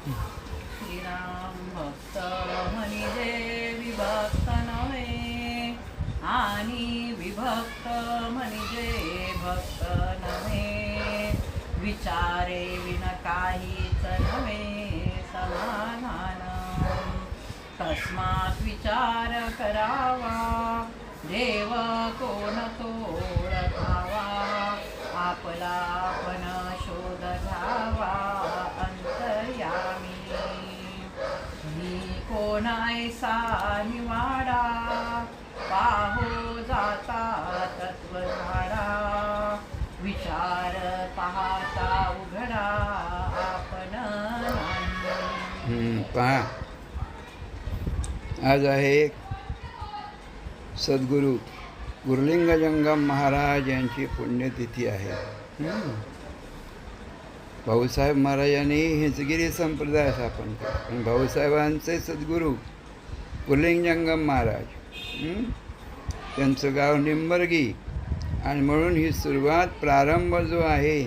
श्रीराम भक्त म्हणजे विभक्त नव्हे आणि विभक्त म्हणजे भक्त नव्हे विचारे विन काहीच नव्हे समाधान तस्मात विचार करावा देव कोण तो ओळखावा आपला आपण कोणायसा निवाडा पाहो जाता तत्व झाडा विचार पाहता उघडा आपण पहा. आज आहे सद्गुरू गुरुलिंग जंगम महाराज यांची पुण्यतिथी आहे. भाऊसाहेब महाराजांनी हिंसगिरी संप्रदाय स्थापन केला. पण भाऊसाहेबांचे सद्गुरू गुरुलिंग जंगम महाराज त्यांचं गाव निंबर्गी. आणि म्हणून ही सुरुवात प्रारंभ जो आहे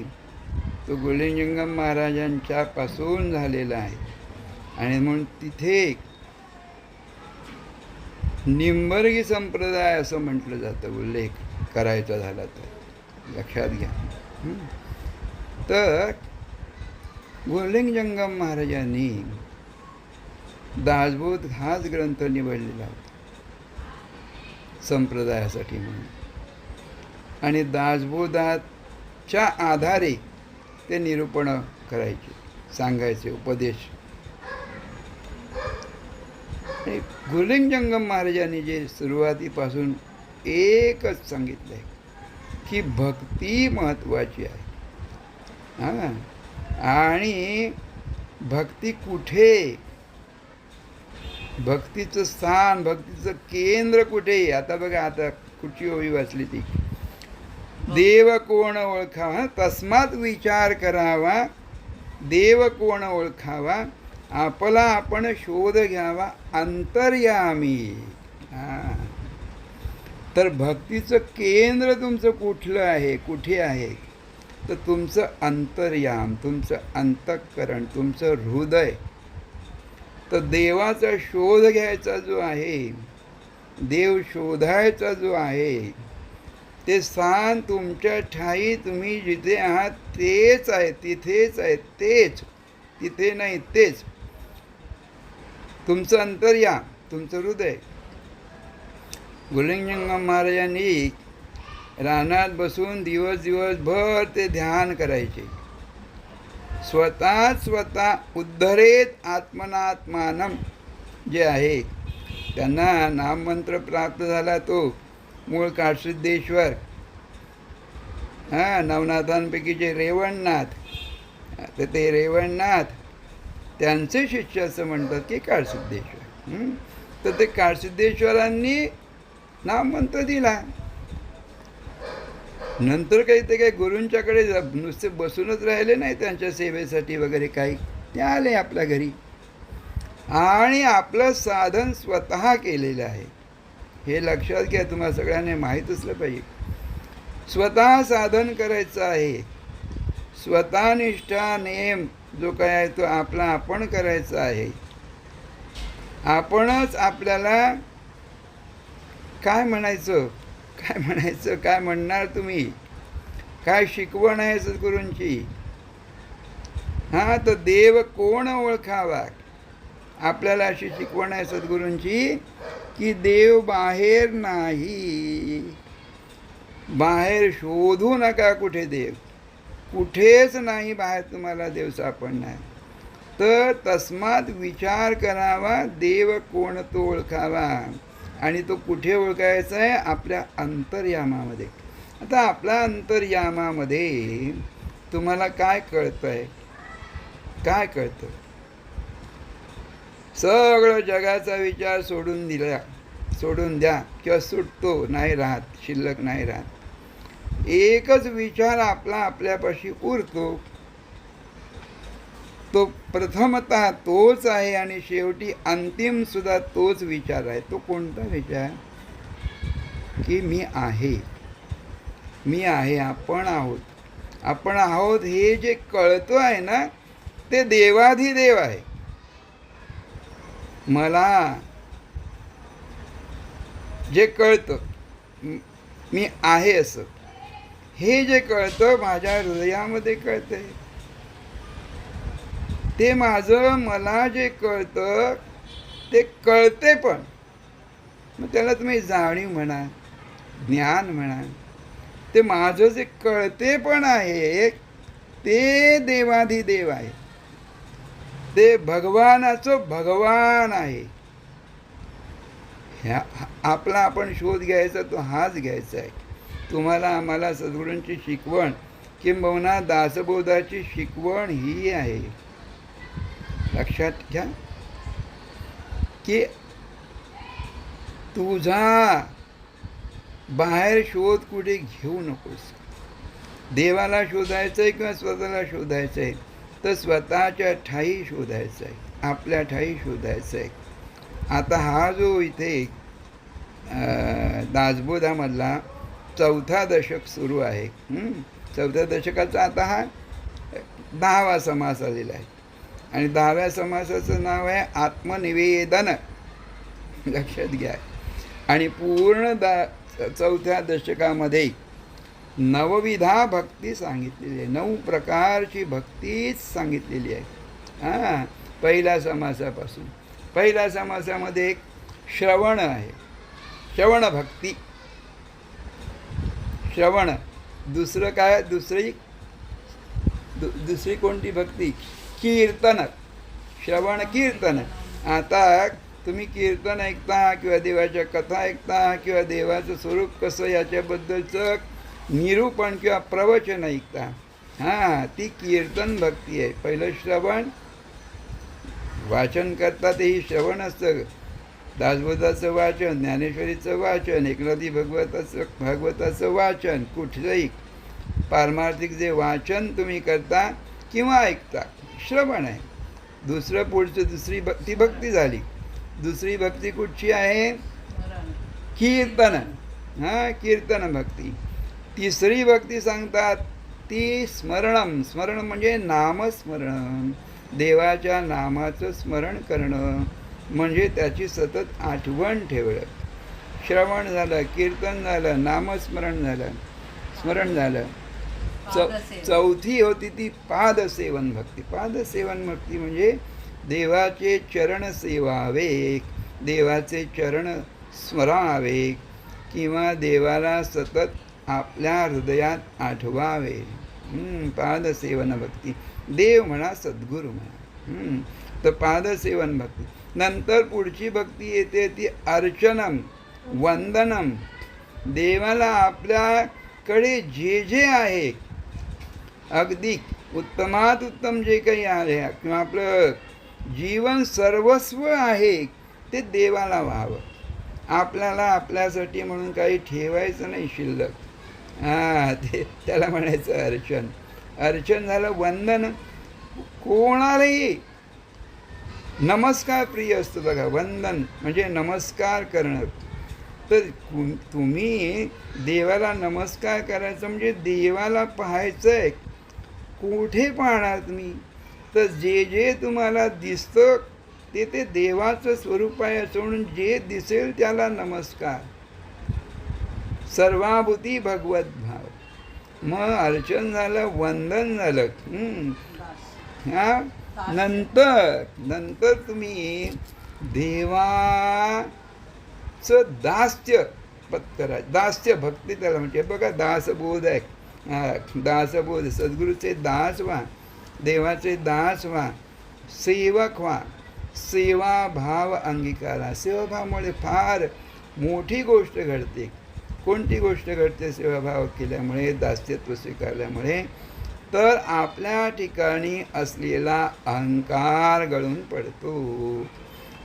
तो गुलिंजंगम महाराजांच्या पासून झालेला आहे. आणि म्हणून तिथे निंबर्गी संप्रदाय असं म्हटलं जातं उल्लेख करायचा झाला तर. लक्षात घ्या. तर गुरुलिंग जंगम महाराजांनी दासबोध हाच ग्रंथ निवडलेला होता. संप्रदायासाठी म्हणून. आणि दासबोधाच्या आधारे ते निरूपणं करायचे सांगायचे उपदेश. गुरलिंग जंगम महाराजांनी जे सुरुवातीपासून एकच सांगितलं आहे की भक्ती महत्त्वाची आहे. हां. आणि भक्ती कुठे? भक्तीचं स्थान भक्तीचं केंद्र कुठे? आता बघा आता कुठची ओळी वाचली ती. देव कोण ओळखावा तस्मात विचार करावा. देव कोण ओळखावा आपला आपण शोध घ्यावा अंतर्यामी. हां. तर भक्तीचं केंद्र तुमचं कुठलं आहे? कुठे आहे? तर तुमचं अंतर्याम तुमचं अंतःकरण तुमचं हृदय तर देवाचा शोध घ्यायचा जो आहे देव शोधायचा जो आहे ते स्थान तुमच्या ठाई तुम्ही जिथे आहात तेच आहे तिथेच आहे तेच तिथे नाही तेच. तुमचं अंतर्या तुमचं हृदय. गुलिंगजंगम महाराजांनी रानात बसून दिवस दिवसभर ते ध्यान करायचे. स्वतः स्वतः उद्धरेत आत्मनात्मानम जे आहे त्यांना नाममंत्र प्राप्त झाला तो मूळ काळसिद्धेश्वर हां नवनाथांपैकी जे रेवणनाथ. तर ते रेवणनाथ त्यांचे शिष्य असं म्हणतात की काळसिद्धेश्वर तर ते काळसिद्धेश्वरांनी नाममंत्र दिला. नंतर काही ते काही गुरूंच्याकडे नुसते बसूनच राहिले नाही त्यांच्या सेवेसाठी वगैरे काही. ते आले आपल्या घरी. आणि आपलं साधन स्वतः केलेलं आहे. हे लक्षात घ्या तुम्हाला सगळ्यांनी माहीत असलं पाहिजे. स्वतः साधन करायचं आहे. स्वतः निष्ठा नेम जो काय आहे तो आपला आपण करायचा आहे. आपणच आपल्याला काय म्हणायचं? काय म्हणायचं काय म्हणणार तुम्ही? काय शिकवण आहे सद्गुरूंची? हां तर देव कोण ओळखावा? आपल्याला अशी शिकवण आहे सद्गुरूंची की देव बाहेर नाही. बाहेर शोधू नका कुठे देव. कुठेच नाही बाहेर तुम्हाला देव सापडणार. तर तस्मात विचार करावा देव कोण तो ओळखावा? आणि तो कुठे ओळखायचा आहे? आपल्या अंतर्यामामध्ये. आता आपल्या अंतर्यामामध्ये तुम्हाला काय कळतं आहे काय कळतं? सगळं जगाचा विचार सोडून दिला सोडून द्या किंवा सुटतो नाही राहत शिल्लक नाही राहत. एकच विचार आपला आपल्यापाशी उरतो तो प्रथमतः तोच आहे आणि शेवटी अंतिम सुद्धा तोच विचार आहे. तो कोणता विचार? की मी आहे. मी आहे आपण आहोत. आपण आहोत हे जे कळतो आहे ना ते देवाधिदेव आहे. मला जे कळतं मी आहे असं. हे जे कळतं माझ्या हृदयामध्ये कळतं ते माझं मला जे कळतं ते कळते पण. मग त्याला तुम्ही जाणीव म्हणा ज्ञान म्हणा. ते माझं जे कळते पण आहे ते देवाधिदेव आहे. ते भगवानाचं भगवान आहे. ह्या आपला आपण शोध घ्यायचा तो हाच घ्यायचा आहे. तुम्हाला आम्हाला सद्गुरूंची शिकवण किंबहुना दासबोधाची शिकवण ही आहे. लक्षात घ्या की तुझा बाहेर शोध कुठे घेऊ नकोस. देवाला शोधायचं आहे किंवा स्वतःला शोधायचं आहे तर स्वतःच्या ठाई शोधायचं आहे आपल्या ठाई शोधायचं आहे आता हा जो इथे दासबोधामधला चौथा दशक सुरू आहे चौथ्या दशकाचा आता हा दहावा समास आलेला आहे. आणि दहाव्या समासाचं नाव आहे आत्मनिवेदन. लक्षात घ्या. आणि पूर्ण दा चौथ्या दशकामध्ये नवविधा भक्ती सांगितलेली आहे. नऊ प्रकारची भक्तीच सांगितलेली आहे. हां पहिल्या समासापासून. पहिल्या समासामध्ये एक श्रवण आहे. श्रवण भक्ती. श्रवण. दुसरं काय? दुसरी दु दुसरी कोणती भक्ती? कीर्तन श्रवण कीर्तन आता तुम्ही कीर्तन ऐकता किंवा देवाच्या कथा ऐकता किंवा देवाचं स्वरूप कसं याच्याबद्दलचं निरूपण किंवा प्रवचन ऐकता. हां ती कीर्तन भक्ती आहे. पहिलं श्रवण वाचन करता तेही श्रवण असतं. दासबोधाचं वाचन ज्ञानेश्वरीचं वाचन एकनाथी भगवताचं भागवताचं वाचन कुठलंही. पारमार्थिक जे वाचन तुम्ही करता किंवा ऐकता. श्रवण आहे. दुसरं पुढचं दुसरी भक्ती भक्ती झाली. दुसरी भक्ती कुठची आहे? कीर्तन हां कीर्तन भक्ती. तिसरी भक्ती सांगतात ती स्मरणम. स्मरण म्हणजे नामस्मरण. देवाच्या नामाचं स्मरण करणं. म्हणजे त्याची सतत आठवण ठेवणं. श्रवण झालं कीर्तन झालं नामस्मरण झालं. स्मरण झालं. चौ चौथी होती ती पादसेवन भक्ती. पादसेवन भक्ती म्हणजे देवाचे चरण सेवावे देवाचे चरण स्मरावे किंवा देवाला सतत आपल्या हृदयात आठवावे. पादसेवन भक्ती. देव म्हणा सद्गुरू म्हणा. तर पादसेवन भक्ती. नंतर पुढची भक्ती येते ती अर्चनम वंदनम. देवाला आपल्याकडे जे जे आहे अगदी उत्तमात उत्तम जे काही आहे किंवा आपलं जीवन सर्वस्व आहे ते देवाला व्हावं. आपल्याला आपल्यासाठी म्हणून काही ठेवायचं नाही शिल्लक. हां ते त्याला म्हणायचं अर्चन. अर्चन झालं वंदन. कोणालाही नमस्कार प्रिय असतो बघा वंदन म्हणजे नमस्कार करणं. तर तुम्ही देवाला नमस्कार करायचं म्हणजे देवाला पाहायचं आहे कुठे पाहणार तुम्ही? तर जे जे तुम्हाला दिसतं ते ते देवाचं स्वरूप आहे असं म्हणून जे दिसेल त्याला नमस्कार. सर्वाभूती भगवत भाव. मग अर्चन झालं वंदन झालं. हा नंतर नंतर तुम्ही देवाचं दास्य पत्करा दास्य भक्ती त्याला म्हणजे बघा दासबोध आहे. दासबोध सद्गुरूचे दास व्हा देवाचे दास व्हा सेवक व्हा सेवाभाव अंगीकारा. सेवाभावामुळे फार मोठी गोष्ट घडते. कोणती गोष्ट घडते सेवाभाव केल्यामुळे दास्यत्व स्वीकारल्यामुळे? तर आपल्या ठिकाणी असलेला अहंकार गळून पडतो.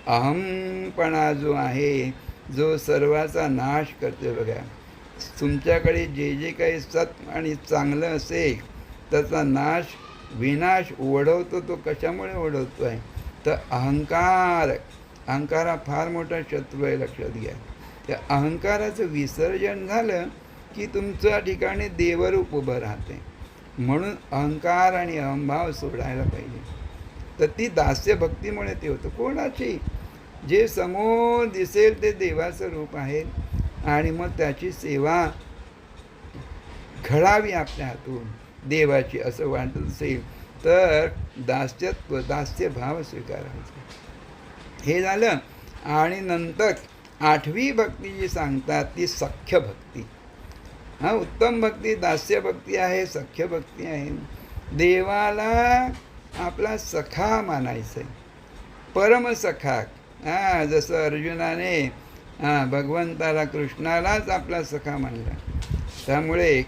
अहमपणा जो आहे जो सर्वाचा नाश करतो बघा. तुमच्याकडे जे जे काही सत आणि चांगलं असेल त्याचा नाश विनाश ओढवतो तो कशामुळे ओढवतो आहे तर अहंकार अहंकार हा फार मोठा शत्रू आहे लक्षात घ्या. त्या अहंकाराचं विसर्जन झालं की तुमच्या ठिकाणी देवरूप उभं राहते. म्हणून अहंकार आणि अहंभाव सोडायला पाहिजे. तर ती दास्य भक्तीमुळे ते होतं. कोणाची? जे समोर दिसेल ते देवाचं रूप आहे. आणि मग त्याची सेवा घडावी आपल्या हातून. देवाची असं वाटत असेल तर दास्यत्व दास्य भाव स्वीकारायचा. हे झालं आणि नंतर आठवी भक्ती जी सांगतात ती सख्य भक्ती. हा उत्तम भक्ती दास्य भक्ती आहे सख्य भक्ती आहे. देवाला आपला सखा मानायचं आहे परमसखा हा जसं अर्जुनाने हां भगवंताला कृष्णालाच आपला सखा मानला त्यामुळे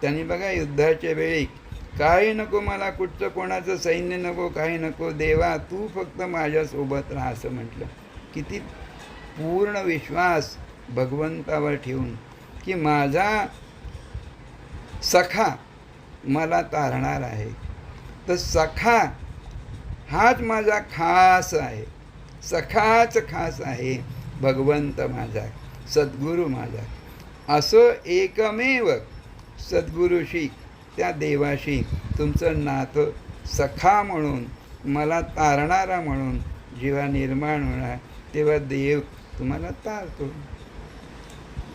त्यांनी बघा युद्धाच्या वेळी काही नको मला कुठचं कोणाचं सैन्य नको काही नको देवा तू फक्त माझ्यासोबत राहा असं म्हटलं. किती पूर्ण विश्वास भगवंतावर ठेवून की माझा सखा मला तारणार आहे. तर सखा हाच माझा खास आहे. सखाच खास आहे. भगवंत माझा सद्गुरू माझा. असं एकमेव सद्गुरूशी त्या देवाशी तुमचं नातं सखा म्हणून मला तारणारा म्हणून जेव्हा निर्माण होणार तेव्हा देव तुम्हाला तारतो.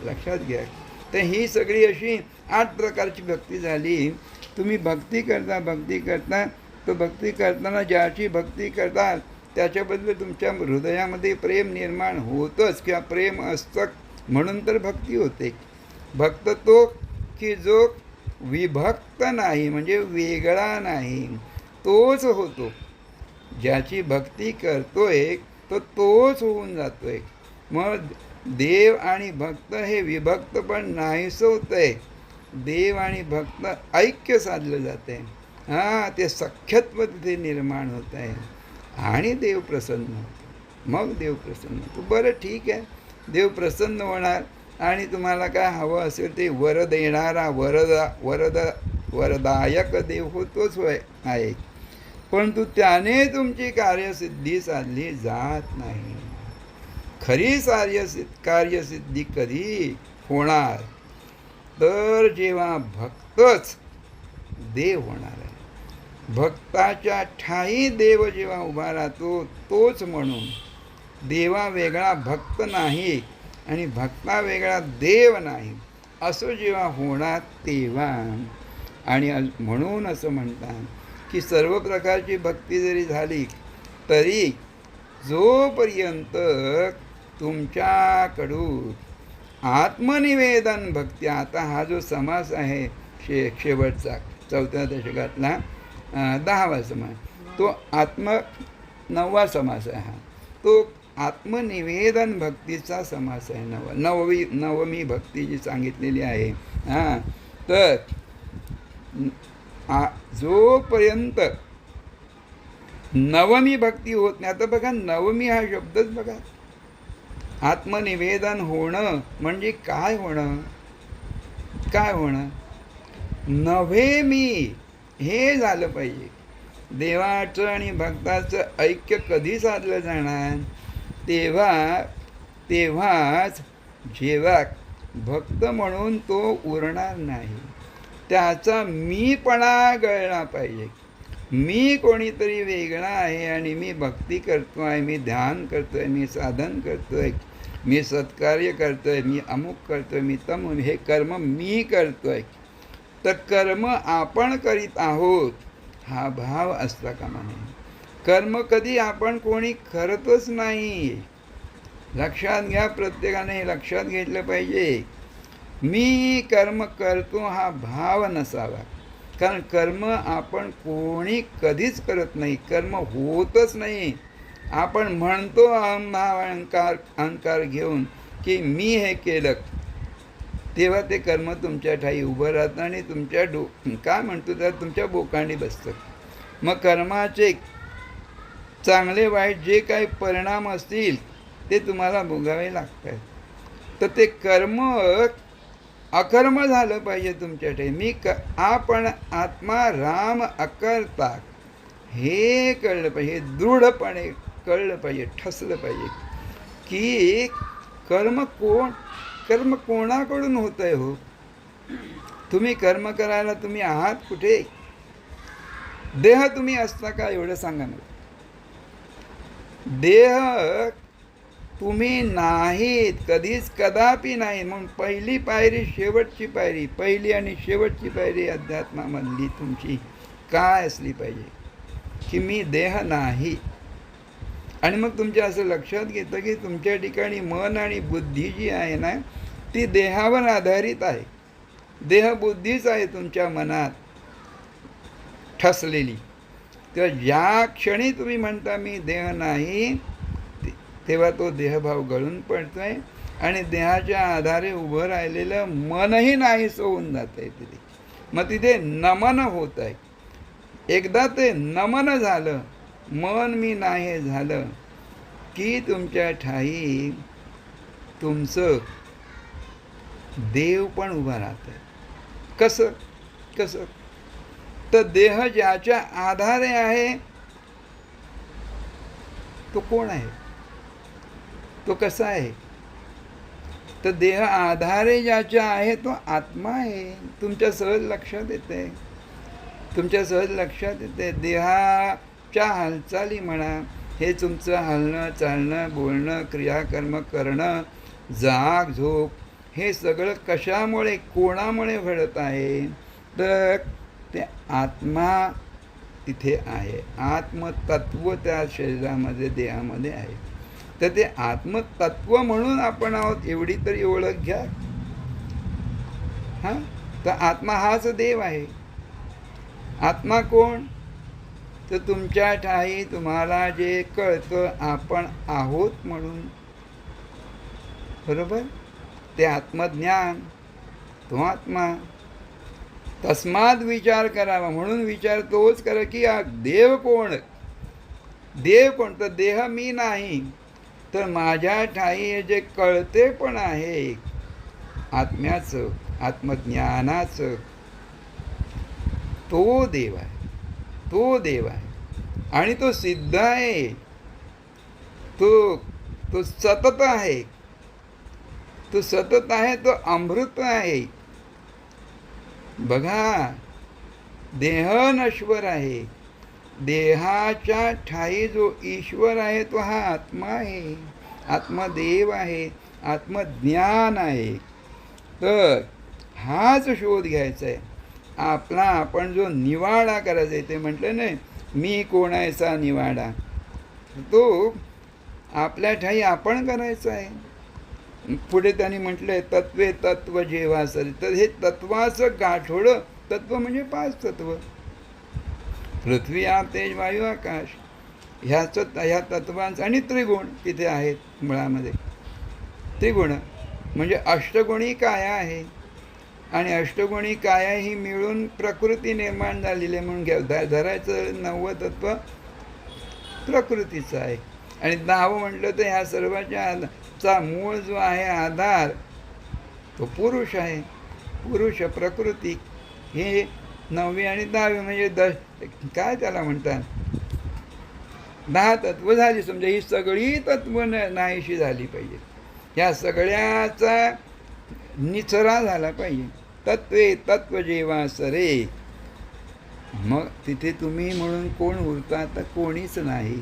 लक्षात घ्या. तर ही सगळी अशी आठ प्रकारची भक्ती झाली. तुम्ही भक्ती करता भक्ती करता तर भक्ती करताना ज्याची भक्ती करता त्याच्याबद्दल तुमच्या हृदयामध्ये प्रेम निर्माण होतंच किंवा प्रेम असतं म्हणून तर भक्ती होते. भक्त तो की जो विभक्त नाही म्हणजे वेगळा नाही तोच होतो. ज्याची भक्ती करतोय तो तोच होऊन जातोय. मग देव आणि भक्त हे विभक्त पण नाहीसं होतंय. देव आणि भक्त ऐक्य साधलं जात आहे हां ते सख्यत्व तिथे निर्माण होत आहे आणि देव प्रसन्न मग देव प्रसन्न होतो. बरं ठीक आहे. देव प्रसन्न होणार आणि तुम्हाला काय हवं असेल ते वर देणारा वरदा वरद वरदायक देव होतोच होय आहे. परंतु त्याने तुमची कार्यसिद्धी साधली जात नाही. खरी कार्यसिद्ध कार्यसिद्धी कधी होणार? तर जेव्हा भक्तच देव होणार. भक्ताच्या ठाई देव जेव्हा उभा राहतो तोच म्हणून. देवा वेगळा भक्त नाही आणि भक्ता वेगळा देव नाही. असं जेव्हा होणार तेव्हा. आणि म्हणून असं म्हणतात की सर्व प्रकारची भक्ती जरी झाली तरी जोपर्यंत तुमच्याकडून आत्मनिवेदन भक्ती आता हा जो समास आहे शे शेवटचा चौथ्या दशकातला दहावा समास. तो आत्म नववा समास आहे हा. तो आत्मनिवेदन भक्तीचा समास आहे नव नववी नवमी भक्ती जी सांगितलेली आहे. हां. तर आ जोपर्यंत नवमी भक्ती होत नाही आता बघा नवमी हा शब्दच बघा. आत्मनिवेदन होणं म्हणजे काय होणं? काय होणं? नव्हे मी. हे झालं पाहिजे. देवाचं आणि भक्ताचं ऐक्य कधी साधलं जाणार? तेव्हा तेव्हाच जेव्हा भक्त म्हणून तो उरणार नाही त्याचा मीपणा गळला पाहिजे. मी कोणीतरी वेगळा आहे आणि मी भक्ती करतो आहे मी ध्यान करतो आहे मी साधन करतो आहे मी सत्कार्य करतो आहे मी अमुक करतो आहे मी तमुक हे कर्म मी करतो आहे तर कर्म आपण करीत आहोत हा भाव असता कामा नये कर्म कधी आपण कोणी करतच नाही. लक्षात घ्या प्रत्येकाने हे लक्षात घेतलं पाहिजे. मी कर्म करतो हा भाव नसावा. कारण कर्म आपण कोणी कधीच करत नाही. कर्म होतच नाही. आपण म्हणतो अहंभाव अहंकार अहंकार घेऊन की मी हे केलं. तेव्हा ते कर्म तुमच्या ठाई उभं राहतं आणि तुमच्या डो काय म्हणतो त्या तुमच्या बोकांडी बसतं. मग कर्माचे चांगले वाईट जे काही परिणाम असतील ते तुम्हाला भोगावे लागतात. तर ते कर्म अकर्म झालं पाहिजे तुमच्या ठाई. मी क आपण आत्मा राम अकर्ता हे कळलं पाहिजे दृढपणे कळलं पाहिजे ठसलं पाहिजे की कर्म कोण? कर्म कोणाकडून होत आहे हो? तुम्ही कर्म करायला तुम्ही आहात कुठे? देह तुम्ही असता का एवढं सांगा ना. देह तुम्ही नाहीत कधीच कदापि नाही. म्हणून पहिली पायरी शेवटची पायरी पहिली आणि शेवटची पायरी अध्यात्मामधली तुमची काय असली पाहिजे? की मी देह नाही. आणि मग तुमच्या असं लक्षात घेतं की तुमच्या ठिकाणी मन आणि बुद्धी जी आहे ना ती देहावर आधारित आहे. देहबुद्धीच आहे तुमच्या मनात ठसलेली. तर ज्या क्षणी तुम्ही म्हणता मी देह नाही तेव्हा तो देहभाव गळून पडतो आहे आणि देहाच्या आधारे उभं राहिलेलं मनही नाहीसं होऊन जात आहे तिथे. मग तिथे नमन होत आहे एकदा ते नमन झालं मन मी नाही झालं की तुमच्या ठाई तुमचं देव पण उभा राहतं कसं? कसं? तर देह ज्याच्या आधारे आहे तो कोण आहे? तो कसा आहे? तर देह आधारे ज्याच्या आहे तो आत्मा आहे. तुमच्या सहज लक्षात येते तुमच्या सहज लक्षात येते देहा च्या हालचाली म्हणा हे तुमचं हलणं चालणं बोलणं क्रियाकर्म करणं जाग झोप हे सगळं कशामुळे कोणामुळे घडत आहे? तर ते आत्मा तिथे आहे. आत्मतत्व त्या शरीरामध्ये देहामध्ये आहे. तर ते आत्मतत्व म्हणून आपण आहोत एवढी तरी ओळख घ्या. हां? तर आत्मा हाच देव आहे. आत्मा कोण? तर तुमच्या ठाई तुम्हाला जे कळतं आपण आहोत म्हणून. बरोबर? ते आत्मज्ञान तो आत्मा. तस्मात विचार करावा म्हणून विचार तोच करा की देव कोण? देव कोण? तर देह मी नाही. तर माझ्या ठाई हे जे कळते पण आहे आत्म्याचं आत्मज्ञानाचं तो देव आहे. तो देव आहे. आणि तो सिद्ध आहे. तो तो सतत आहे. तो सतत आहे तो अमृत आहे. बघा देह नश्वर आहे. देहाच्या ठाई जो ईश्वर आहे तो हा आत्मा आहे. आत्मदेव आहे आत्मज्ञान आहे. तर हाच शोध घ्यायचा आहे. आपला आपण जो निवाडा करायचा आहे ते म्हटलं नाही मी कोणायचा निवाडा. तो आपल्या ठाई आपण करायचा आहे. पुढे त्यांनी म्हटलंय तत्वे तत्व जेव्हा सरी तर हे तत्वाचं गाठोडं तत्व म्हणजे पाच तत्व. पृथ्वी आ तेज वायू आकाश ह्याचं ह्या तत्वांचं आणि त्रिगुण तिथे आहेत मुळामध्ये. त्रिगुण म्हणजे अष्टगुणी काय आहे? आणि अष्टगुणी काया ही मिळून प्रकृती निर्माण झालेली आहे म्हणून घ्या. ध धरायचं नववं तत्व प्रकृतीचं आहे. आणि दहावं म्हटलं तर ह्या सर्वाच्या चा मूळ जो आहे आधार तो पुरुष आहे. पुरुष प्रकृती हे नववी आणि दहावी म्हणजे द काय त्याला म्हणतात? दहा तत्व झाली. समजा ही सगळी तत्व न नाहीशी झाली पाहिजे. ह्या सगळ्याचा निचरा झाला पाहिजे. तत्वे तत्व जेव्हा सरे. मग तिथे तुम्ही म्हणून कोण उरता तर कोणीच नाही.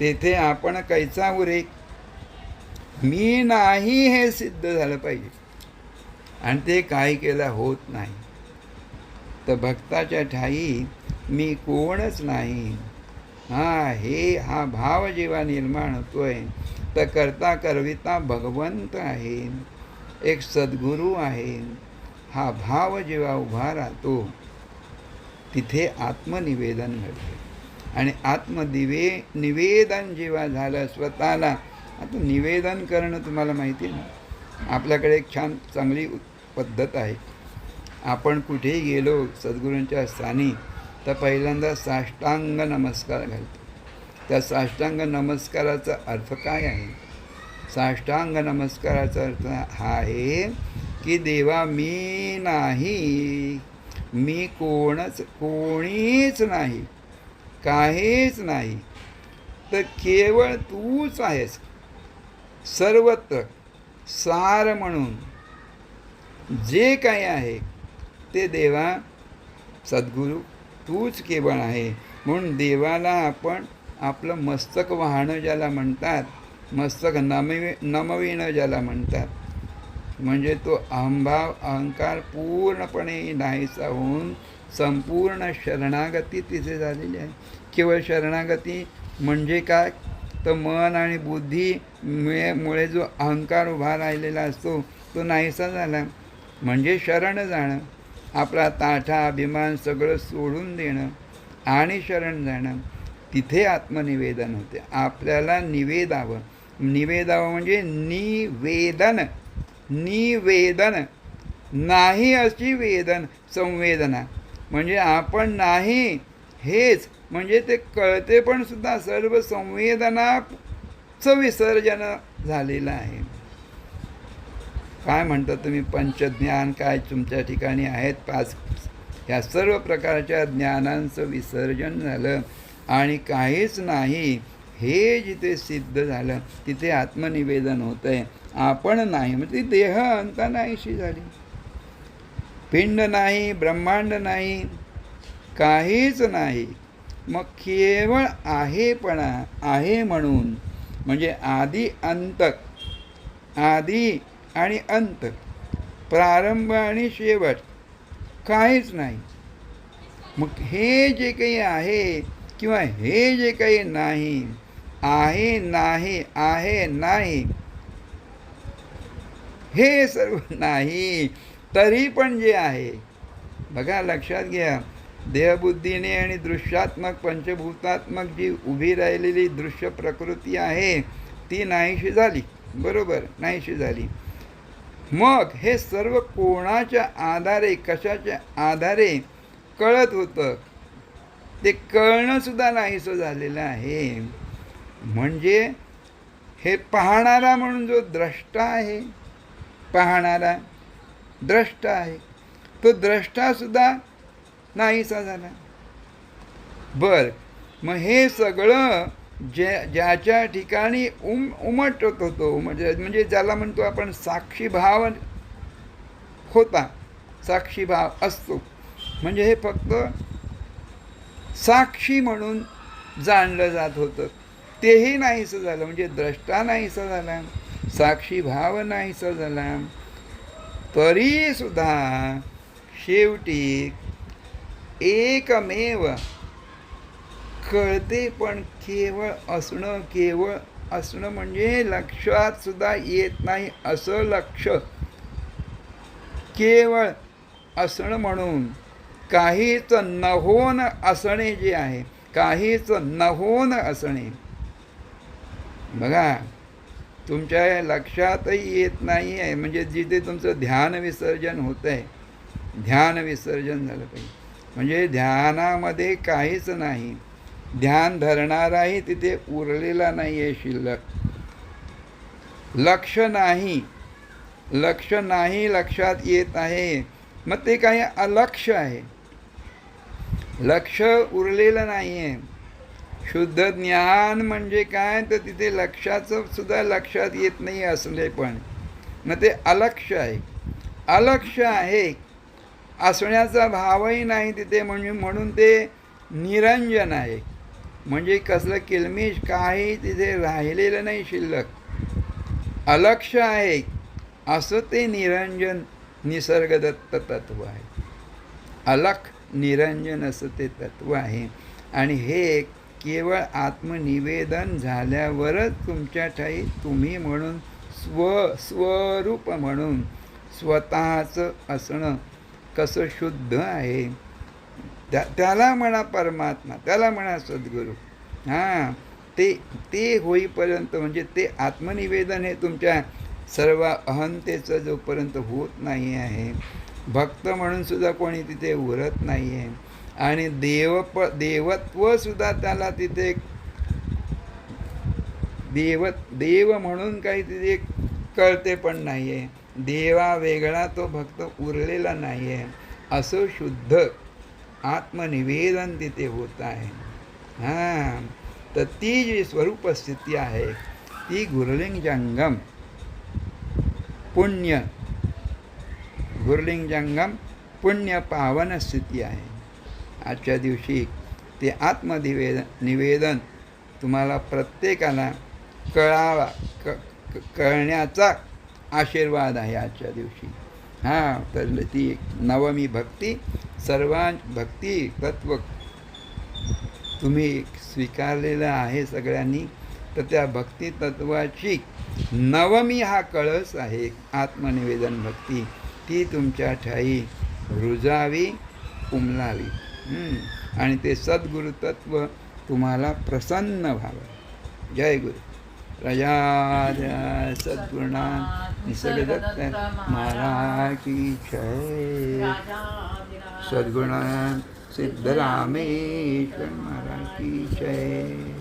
तेथे आपण कैचा उरे? मी नाही हे सिद्ध झालं पाहिजे. आणि ते काही केलं होत नाही. तर भक्ताच्या ठाई मी कोणच नाही. हा हे हा भाव जेव्हा निर्माण होतोय तर करता करविता भगवंत आहे. एक सद्गुरू आहे. हा भाव जेव्हा उभा राहतो तिथे आत्मनिवेदन घडते. आणि आत्मदिवे निवेदन जेव्हा झालं स्वतःला आता निवेदन करणं तुम्हाला माहिती आहे ना? आपल्याकडे एक छान चांगली पद्धत आहे. आपण कुठेही गेलो सद्गुरूंच्या स्थानी तर पहिल्यांदा साष्टांग नमस्कार घालतो. त्या साष्टांग नमस्काराचा अर्थ काय आहे? साष्टांग नमस्काराचा अर्थ हा आहे की देवा मी नाही. मी कोणच कोणीच नाही. काहीच नाही. तर केवळ तूच आहेस. सर्वत्र सार म्हणून. जे काही आहे ते देवा सद्गुरू तूच केवळ आहे. म्हणून देवाला आपण आपलं मस्तक वाहणं ज्याला म्हणतात मस्तक. नमवि नमविणं ज्याला म्हणतात. म्हणजे तो अहंभाव अहंकार पूर्णपणे नाहीसा होऊन संपूर्ण शरणागती तिथे झालेली आहे. केवळ शरणागती म्हणजे काय? तर मन आणि बुद्धी मुळे जो अहंकार उभा राहिलेला असतो तो नाहीसा झाला. म्हणजे शरण जाणं. आपला ताठा अभिमान सगळं सोडून देणं आणि शरण जाणं. तिथे आत्मनिवेदन होते. आपल्याला निवेदावं. निवेदा म्हणजे निवेदन. निवेदन. नाही अशी वेदन संवेदना. म्हणजे आपण नाही हेच. म्हणजे ते कळते पण सुद्धा सर्व संवेदनाचं विसर्जन झालेलं आहे. काय म्हणतात तुम्ही? पंचज्ञान काय तुमच्या ठिकाणी आहेत? पाच ह्या सर्व प्रकारच्या ज्ञानांचं विसर्जन झालं आणि काहीच नाही. हे जिथे सिद्ध झालं तिथे आत्मनिवेदन होतं आहे आपण नाही म्हणजे देह अंता नाहीशी झाली. पिंड नाही ब्रह्मांड नाही काहीच नाही. मग केवळ आहेपणा आहे म्हणून म्हणजे आधी अंत आधी आणि अंत प्रारंभ आणि शेवट काहीच नाही. मग हे जे काही आहे किंवा हे जे काही नाही आहे नाही आहे नाही. हे सर्व नाही तरी पण जे आहे. बघा लक्षात घ्या. देहबुद्धीने आणि दृश्यात्मक पंचभूतात्मक जी उभी राहिलेली दृश्य प्रकृती आहे ती नाहीशी झाली. बरोबर नाहीशी झाली. मग हे सर्व कोणाच्या आधारे कशाच्या आधारे कळत होतं? ते कळणं सुद्धा नाहीसं झालेलं आहे. म्हणजे हे पाहणारा म्हणून जो द्रष्टा आहे पाहणारा द्रष्टा आहे तो द्रष्टासुद्धा नाहीसा झाला. बर मग हे सगळं ज्या ज्याच्या ठिकाणी उम उमटत होतो म्हणजे म्हणजे ज्याला म्हणतो आपण साक्षीभाव होता साक्षीभाव असतो. म्हणजे हे फक्त साक्षी म्हणून जाणलं जात होतं. तेही नाहीसं झालं. म्हणजे द्रष्टा नाहीसा झाला. साक्षीभाव नाहीसा झाला. तरीसुद्धा शेवटी एकमेव कळते पण केवळ असणं केवळ असणं म्हणजे लक्षात सुद्धा येत नाही असं लक्ष. केवळ असणं म्हणून काहीच नहोन असणे जे आहे काहीच नहोन असणे. बघा तुमच्या लक्षातही येत नाही आहे. म्हणजे जिथे तुमचं ध्यान विसर्जन होतं आहे ध्यान विसर्जन झालं पाहिजे. म्हणजे ध्यानामध्ये काहीच नाही. ध्यान धरणाराही तिथे उरलेला नाही आहे शिल्लक. लक्ष नाही. लक्ष नाही लक्षात येत आहे. मग ते काही अलक्ष आहे. लक्ष उरलेलं नाही आहे शुद्ध ज्ञान म्हणजे काय? तर तिथे लक्षाचं सुद्धा लक्षात येत नाही असले पण. मग ते अलक्ष आहे. अलक्ष आहे. असण्याचा भावही नाही तिथे म्हणजे म्हणून ते निरंजन आहे. म्हणजे कसलं किलमिश काही तिथे राहिलेलं नाही शिल्लक. अलक्ष आहे. असं ते निरंजन निसर्गदत्त तत्व आहे. अलख निरंजन असं ते तत्व आहे. आणि हे एक केवळ आत्मनिवेदन झाल्यावरच तुमच्या ठाई तुम्ही म्हणून स्व स्वरूप म्हणून स्वतःचं असणं कसं शुद्ध आहे? त्या त्याला म्हणा परमात्मा त्याला म्हणा सद्गुरू. हां ते ते होईपर्यंत म्हणजे ते आत्मनिवेदन हे तुमच्या सर्व अहंतेचं जोपर्यंत होत नाही आहे भक्त म्हणून सुद्धा कोणी तिथे उरत नाही आहे आणि देवप देवत्वसुद्धा त्याला तिथे देव देव म्हणून काही तिथे कळते पण नाही आहे देवा वेगळा तो भक्त उरलेला नाही आहे असं शुद्ध आत्मनिवेदन तिथे होत आहे. हां. तर ती जी स्वरूप स्थिती आहे ती गुरुलिंग जंगम पुण्य. गुरुलिंग जंगम पुण्य पावन स्थिती आहे. आजच्या दिवशी ते आत्मनिवेदन निवेदन तुम्हाला प्रत्येकाला कळावा क क- कळण्याचा आशीर्वाद आहे आजच्या दिवशी. हां तर ती एक नवमी भक्ती सर्वां भक्ती तत्व तुम्ही स्वीकारलेलं आहे सगळ्यांनी तर त्या भक्ती तत्वाची नवमी हा कळस आहे आत्मनिवेदन भक्ती. ती तुमच्या ठाई रुजावी उमलावी. आणि ते सद्गुरु तत्व तुम्हाला प्रसन्न व्हावं. जय गुरु. प्रजा सद्गुणा निसर्गदत्त महाराज की जय सद्गुणा सिद्धरामेश्वर महाराज की जय